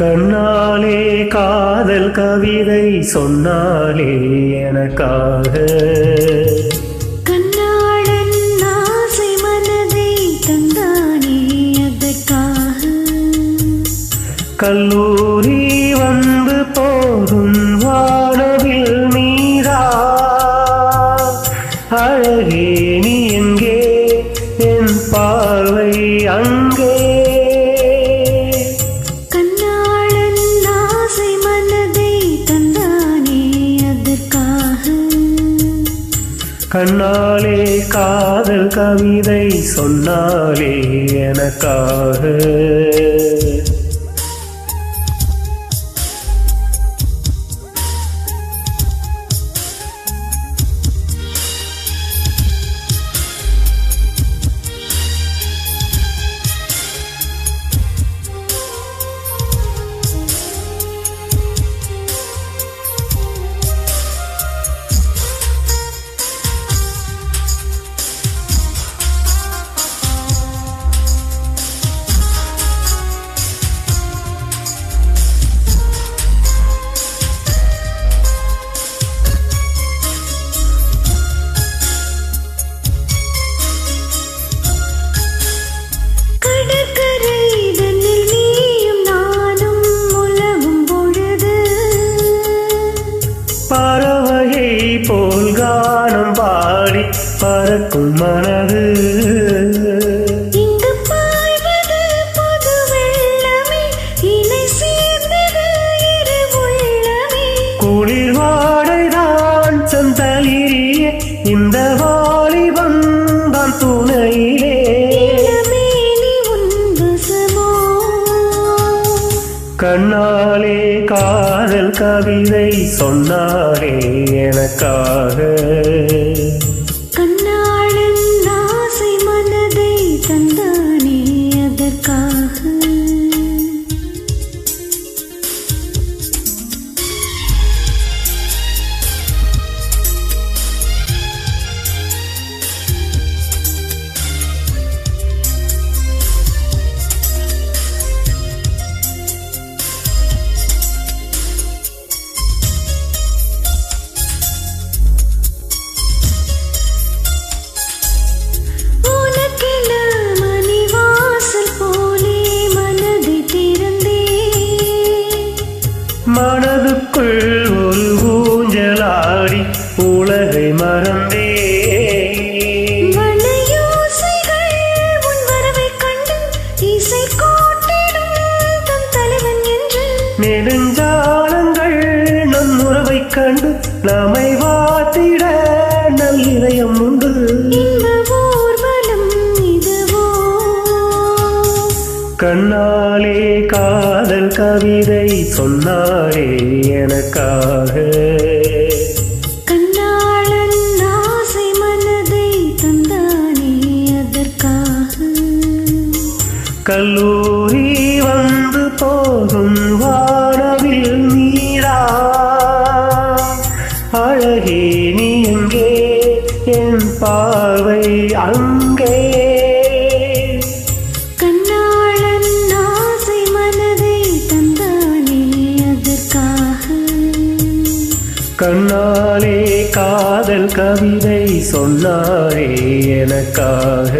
கண்ணாலே காதல் கவிதை சொன்னாலே எனக்காக. கல்லூரி கண்ணாலே காதல் கவிதை சொன்னாலே எனக்காக. பறவையை போல் கானம் பாடி பறக்கும் மனது. கண்ணாலே காதல் கவிதை சொன்னாலே எனக்காக. மனதுக்குள் ஒரு ஊஞ்சலாடி உலகை மறந்தே நெடுஞ்சாலங்கள் நம் உறவைக் கண்டு நம்மை வாத்திட நல் இதயம் உண்டு. கண்ணாலே காதல் கவிதை சொன்னாரே எனக்காக. கண்ணாளன் ஆசை மனதை தந்தானே அதற்காக. கல்லூரி வந்து போகும் வானவில் நீரா. அழகே நீ எங்கே? என் பார்வை அங்கே. கண்ணாலே காதல் கவிதை சொன்னாரே எனக்காக.